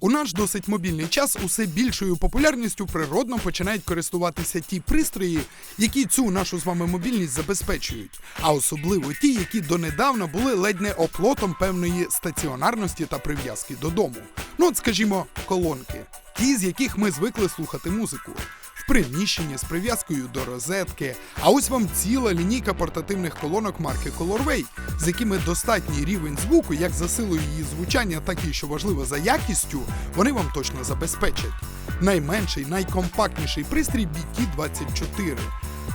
У наш досить мобільний час усе більшою популярністю природно починають користуватися ті пристрої, які цю нашу з вами мобільність забезпечують, а особливо ті, які донедавна були ледь не оплотом певної стаціонарності та прив'язки додому. Ну, от, скажімо, колонки, ті, з яких ми звикли слухати музику. В приміщенні з прив'язкою до розетки. А ось вам ціла лінійка портативних колонок марки Colorway, з якими достатній рівень звуку, як за силою її звучання, так і що важливо за якістю, вони вам точно забезпечать. Найменший, найкомпактніший пристрій BT24.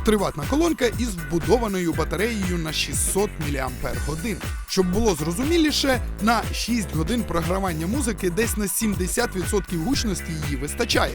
Триватна колонка із вбудованою батареєю на 600 мАч. Щоб було зрозуміліше, на 6 годин програвання музики десь на 70% гучності її вистачає.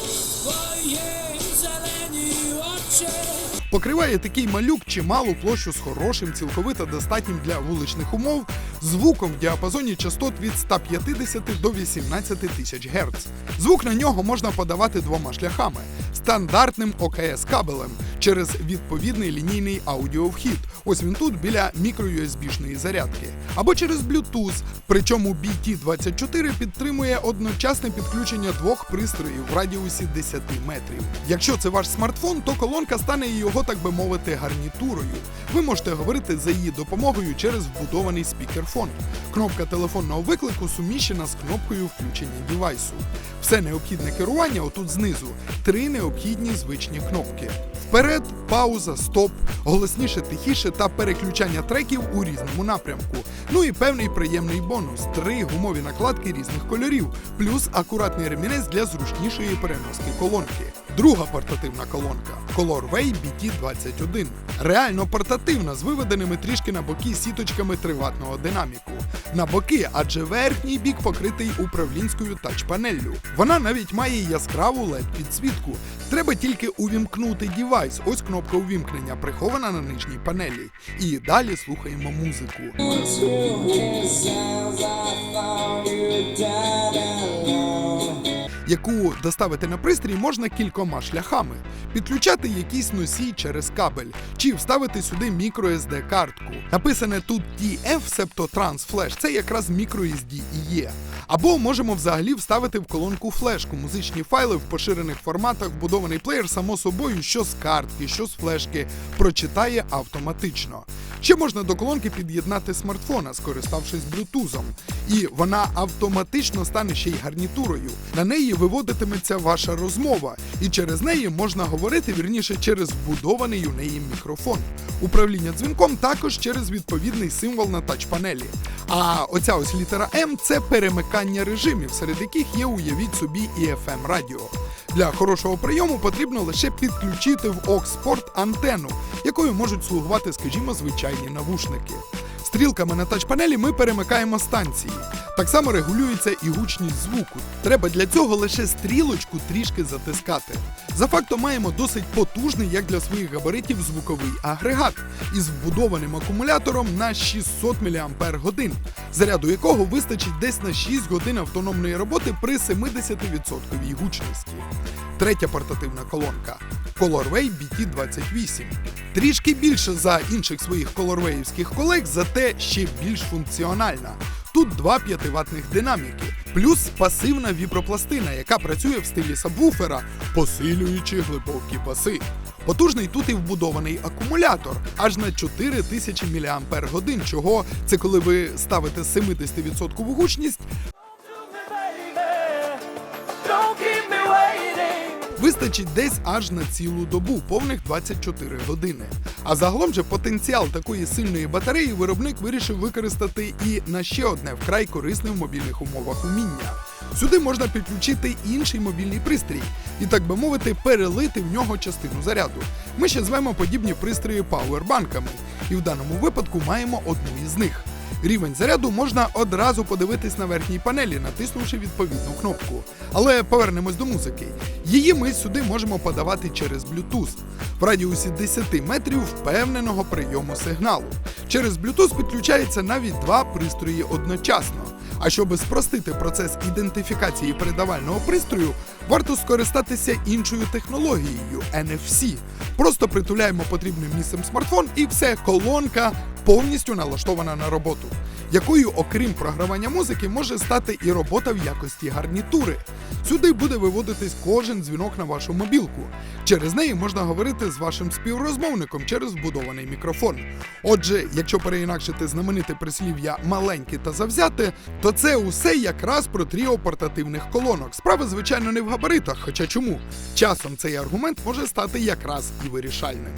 Покриває такий малюк чималу площу з хорошим, цілковито достатнім для вуличних умов, звуком в діапазоні частот від 150 до 18 тисяч Гц. Звук на нього можна подавати двома шляхами: стандартним ОКС кабелем через відповідний лінійний аудіовхід. Ось він тут біля мікро-USB-шної зарядки, або через Bluetooth. Причому BT24 підтримує одночасне підключення двох пристроїв в радіусі 10 метрів. Якщо це ваш смартфон, то колонка стане його, так би мовити, гарнітурою. Ви можете говорити за її допомогою через вбудований спікерфон. Кнопка телефонного виклику суміщена з кнопкою включення дівайсу. Все необхідне керування отут знизу. Три необхідні звичні кнопки. Вперед, пауза, стоп, голосніше, тихіше та переключання треків у різному напрямку. Ну і певний приємний бонус: три гумові накладки різних кольорів, плюс акуратний ремінець для зручнішої переноски колонки. Друга портативна колонка Colorway BT21. Реально портативна з виведеними трішки на боки сіточками триватного динаміку. На боки, адже верхній бік покритий управлінською тач-панеллю. Вона навіть має яскраву led підсвітку. Треба тільки увімкнути дівайс. Ось кнопка увімкнення прихована на нижній панелі. І далі слухаємо музику. Яку доставити на пристрій можна кількома шляхами: підключати якийсь носій через кабель, чи вставити сюди microSD картку. Написане тут TF, себто Trans Flash, це якраз microSD і є. Або можемо взагалі вставити в колонку флешку, музичні файли в поширених форматах, вбудований плеєр, само собою, що з картки, що з флешки, прочитає автоматично. Ще можна до колонки під'єднати смартфона, скориставшись блютузом, і вона автоматично стане ще й гарнітурою. На неї виводитиметься ваша розмова, і через неї можна говорити вірніше через вбудований у неї мікрофон. Управління дзвінком також через відповідний символ на тач-панелі. А оця ось літера М це перемикання режимів, серед яких є, уявіть собі, і FM радіо. Для хорошого прийому потрібно лише підключити в Окспорт антенну, якою можуть слугувати, скажімо, звичайні навушники. Стрілками на тач-панелі ми перемикаємо станції. Так само регулюється і гучність звуку. Треба для цього лише стрілочку трішки затискати. За фактом маємо досить потужний, як для своїх габаритів, звуковий агрегат із вбудованим акумулятором на 600 мАч, заряду якого вистачить десь на 6 годин автономної роботи при 70% гучності. Третя портативна колонка Colorway BT28. Трішки більше за інших своїх колорвеївських колег, зате ще більш функціональна. Тут два 5-ваттних динаміки, плюс пасивна вібропластина, яка працює в стилі сабвуфера, посилюючи глибокі паси. Потужний тут і вбудований акумулятор аж на 4000 мАч, чого це коли ви ставите 70% гучність, вистачить десь аж на цілу добу, повних 24 години. А загалом же потенціал такої сильної батареї виробник вирішив використати і на ще одне вкрай корисне в мобільних умовах уміння. Сюди можна підключити інший мобільний пристрій і, так би мовити, перелити в нього частину заряду. Ми ще звемо подібні пристрої пауербанками, і в даному випадку маємо одну із них. Рівень заряду можна одразу подивитись на верхній панелі, натиснувши відповідну кнопку. Але повернемось до музики. Її ми сюди можемо подавати через Bluetooth в радіусі 10 метрів впевненого прийому сигналу. Через Bluetooth підключається навіть два пристрої одночасно. А щоб спростити процес ідентифікації передавального пристрою, варто скористатися іншою технологією NFC. Просто притуляємо потрібним місцем смартфон і все, колонка повністю налаштована на роботу, якою, окрім програвання музики, може стати і робота в якості гарнітури. Сюди буде виводитись кожен дзвінок на вашу мобілку. Через неї можна говорити з вашим співрозмовником через вбудований мікрофон. Отже, якщо переінакшити знамените прислів'я маленьке та завзяте, то це усе якраз про тріо портативних колонок. Справа, звичайно, не в габаритах, хоча чому? Часом цей аргумент може стати якраз і вирішальним.